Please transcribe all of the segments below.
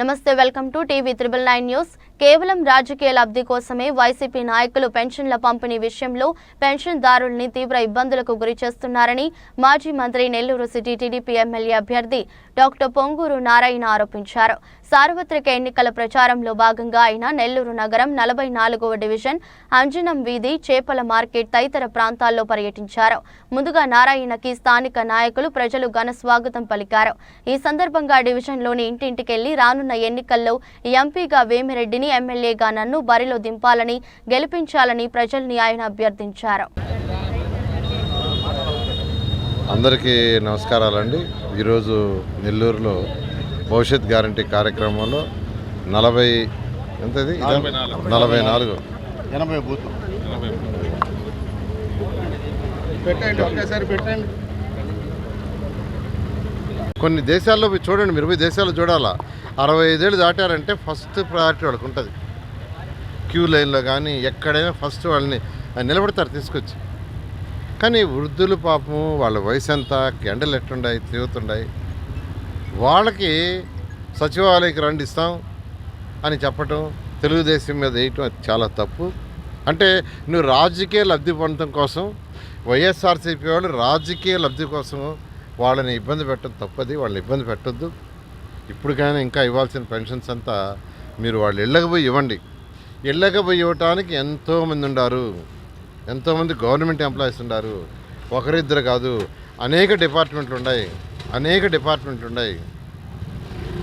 నమస్తే welcome to TV triple nine news. కేవలం రాజకీయ లబ్ధి కోసమే వైసీపీ నాయకులు పెన్షన్ల పంపిణీ విషయంలో పెన్షన్దారుల్ని తీవ్ర ఇబ్బందులకు గురి చేస్తున్నారని మాజీ మంత్రి నెల్లూరు సిటీ టీడీపీ ఎమ్మెల్యే అభ్యర్థి డాక్టర్ పొంగూరు నారాయణ ఆరోపించారు. సార్వత్రిక ఎన్నికల ప్రచారంలో భాగంగా ఆయన నెల్లూరు నగరం నలభై నాలుగవ డివిజన్ అంజనం వీధి చేపల మార్కెట్ తదితర ప్రాంతాల్లో పర్యటించారు. ముందుగా నారాయణకి స్థానిక నాయకులు ప్రజలు ఘన స్వాగతం పలికారు. ఈ సందర్భంగా డివిజన్లోని ఇంటింటికెళ్ళి రానున్న ఎన్నికల్లో ఎంపీగా వేమిరెడ్డిని ఎమ్మెల్యేగా నన్ను బరిలో దింపాలని గెలిపించాలని ప్రజల్ని ఆయన అభ్యర్థించారు. అందరికీ నమస్కారాలండి. ఈరోజు నెల్లూరులో భవిష్యత్ గ్యారంటీ కార్యక్రమంలో నలభై ఎంతది? నలభై నాలుగు. ఎనభై బూత్. పెట్టండి ఒకేసారి పెట్టండి. కొన్ని దేశాల్లో చూడండి మీరు పోయి దేశాల్లో చూడాలా. అరవై ఐదేళ్ళు దాటారంటే ఫస్ట్ ప్రయారిటీ వాళ్ళకి ఉంటుంది. క్యూ లైన్లో కానీ ఎక్కడైనా ఫస్ట్ వాళ్ళని నిలబడతారు తీసుకొచ్చి. కానీ వృద్ధులు పాపం వాళ్ళ వయసు ఎంత ఎండలు ఎట్లుండాయి తిరుగుతుండాయి. వాళ్ళకి సచివాలయకి రండి ఇస్తాం అని చెప్పటం తెలుగుదేశం మీద వేయటం అది చాలా తప్పు. అంటే నువ్వు రాజకీయ లబ్ధి పొందడం కోసం వైఎస్ఆర్సీపీ వాళ్ళు రాజకీయ లబ్ధి కోసం వాళ్ళని ఇబ్బంది పెట్టడం తప్పది వాళ్ళని ఇబ్బంది పెట్టొద్దు. ఇప్పుడు కానీ ఇంకా ఇవ్వాల్సిన పెన్షన్స్ అంతా మీరు వాళ్ళు ఇళ్ళకి పోయి ఇవ్వండి. ఇళ్ళకపోయి ఇవ్వటానికి ఎంతోమంది ఉన్నారు ఎంతోమంది గవర్నమెంట్ ఎంప్లాయీస్ ఉన్నారు ఒకరిద్దరు కాదు అనేక డిపార్ట్మెంట్లు ఉన్నాయి. అనేక డిపార్ట్మెంట్లు ఉన్నాయి.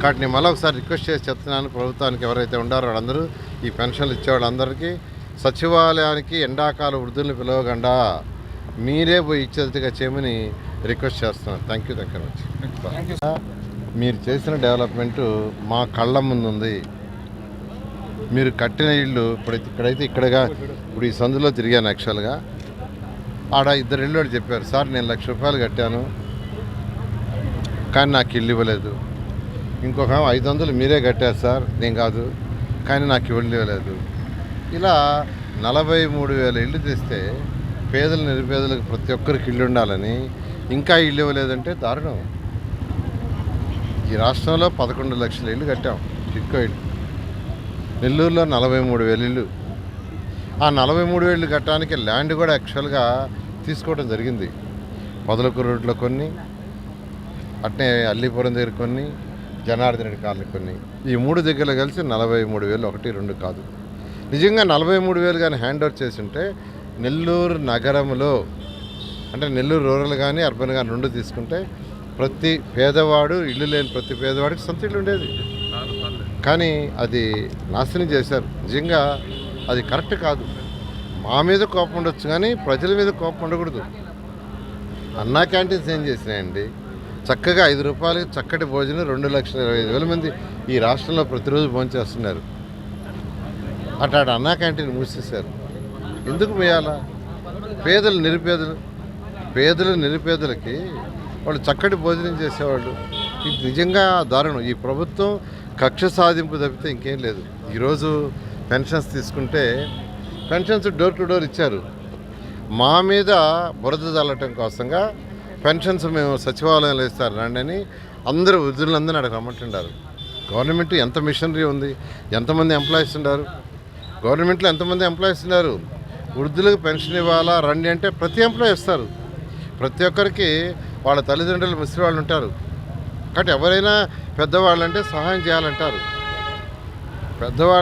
కాబట్టి నేను మళ్ళీ ఒకసారి రిక్వెస్ట్ చేసి చెప్తున్నాను ప్రభుత్వానికి ఎవరైతే ఉండారో వాళ్ళందరూ ఈ పెన్షన్లు ఇచ్చే వాళ్ళందరికీ సచివాలయానికి ఎండాకాల వృద్ధుల్ని పిలవకుండా మీరే పోయి ఇచ్చేదిగా చేయమని రిక్వెస్ట్ చేస్తున్నాను. Thank you thank you much మీరు చేసిన డెవలప్మెంట్ మా కళ్ళ ముందు ఉంది మీరు కట్టిన ఇల్లు ఇప్పుడైతే ఇక్కడైతే ఇక్కడగా ఇప్పుడు ఈ సందులో తిరిగాను యాక్చువల్గా. ఆడ ఇద్దరు వాడు చెప్పారు సార్ నేను లక్ష రూపాయలు కట్టాను కానీ నాకు ఇల్లు ఇవ్వలేదు. ఇంకొక ఐదు వందలు మీరే కట్టారు సార్ నేను కాదు. కానీ నాకు ఇల్లు ఇవ్వలేదు. ఇలా నలభై మూడు వేల ఇల్లు తెస్తే పేదలు నిరుపేదలకు ప్రతి ఒక్కరికి ఇల్లు ఉండాలని ఇంకా ఇల్లు ఇవ్వలేదంటే దారుణం. ఈ రాష్ట్రంలో పదకొండు లక్షల ఇల్లు కట్టాం చిక్కో ఇల్లు. నెల్లూరులో నలభై మూడు వేల ఇల్లు. ఆ నలభై మూడు వేలు కట్టడానికి ల్యాండ్ కూడా యాక్చువల్గా తీసుకోవడం జరిగింది. పొదలకూరు రోడ్లో కొన్ని అట్నే అల్లీపురం దగ్గర కొన్ని జనార్దన్ రెడ్డి కాలనీ కొన్ని. ఈ మూడు దగ్గర కలిసి నలభై మూడు వేలు ఒకటి రెండు కాదు. నిజంగా నలభై మూడు వేలు కానీ హ్యాండ్ ఓవర్ చేసింటే నెల్లూరు నగరంలో అంటే నెల్లూరు రూరల్ కానీ అర్బన్ కానీ రెండు తీసుకుంటే ప్రతి పేదవాడు ఇల్లు లేని ప్రతి పేదవాడికి సొంత ఇల్లు ఉండేది. కానీ అది నాశనం చేశారు. నిజంగా అది కరెక్ట్ కాదు. మా మీద కోపం ఉండొచ్చు కానీ ప్రజల మీద కోపం ఉండకూడదు. అన్నా క్యాంటీన్స్ ఏం చేసినాయండి? చక్కగా ఐదు రూపాయలకి చక్కటి భోజనం రెండు లక్షల ఇరవై ఐదు వేల మంది ఈ రాష్ట్రంలో ప్రతిరోజు భోజనం చేస్తున్నారు. అటు అన్నా క్యాంటీన్ మూసేశారు. ఎందుకు పోయాలా? పేదలు నిరుపేదలు పేదలు నిరుపేదలకి వాళ్ళు చక్కటి భోజనం చేసేవాళ్ళు. ఇది నిజంగా దారుణం. ఈ ప్రభుత్వం కక్ష సాధింపు తప్పితే ఇంకేం లేదు. ఈరోజు పెన్షన్స్ తీసుకుంటే పెన్షన్స్ డోర్ టు డోర్ ఇచ్చారు. మా మీద బురద చల్లటం కోసంగా పెన్షన్స్ మేము సచివాలయంలో ఇస్తారు రండి అని అందరూ వృద్ధులందరినీ అక్కడ రమ్మంటుండారు. గవర్నమెంట్ ఎంత మిషనరీ ఉంది ఎంతమంది ఎంప్లాయీస్ ఉన్నారు గవర్నమెంట్లో ఎంతమంది ఎంప్లాయీస్ ఉన్నారు వృద్ధులకు పెన్షన్ ఇవ్వాలా రండి అంటే ప్రతి ఎంప్లాయీ ఇస్తారు ప్రతి ఒక్కరికి వాళ్ళ తల్లిదండ్రులు ముసలి వాళ్ళు ఉంటారు. కాబట్టి ఎవరైనా పెద్దవాళ్ళు అంటే సహాయం చేయాలంటారు. పెద్దవాళ్ళు